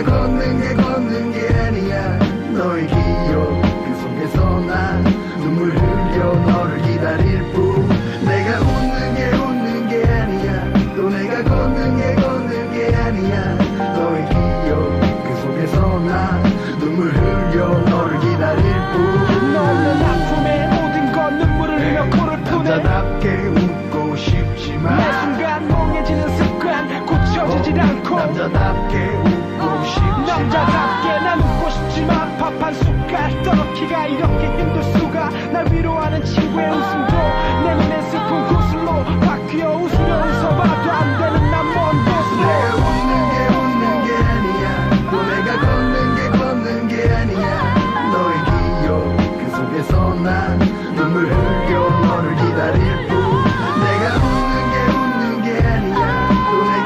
내가 걷는 게 걷는 게 아니야. 너의 기억 그 속에서 난 눈물 흘려 너를 기다릴 뿐. 내가 웃는 게 웃는 게 아니야. 또 내가 걷는 게 걷는 게 아니야. 너의 기억 그 속에서 난 눈물 흘려 너를 기다릴 뿐. 너는 아픔에 모든 건 눈물을 흘려 코를 푸네. 남자답게 웃고 매 싶지만 순간 멍해지는 습관 고쳐지질 않고 남자답게 남자답게 난 웃고 싶지만 밥 한 숟갈 떨어기가 이렇게 힘들 수가. 날 위로하는 친구의 웃음도 내 눈엔 슬픈 구슬로 바뀌어 웃으려 웃어봐도 안 되는 난먼 곳으로. 내 웃는 게 웃는 게 아니야. 또 내가 걷는 게 걷는 게 아니야. 너의 기억 그 속에서 난 눈물 흘려 너를 기다릴 뿐.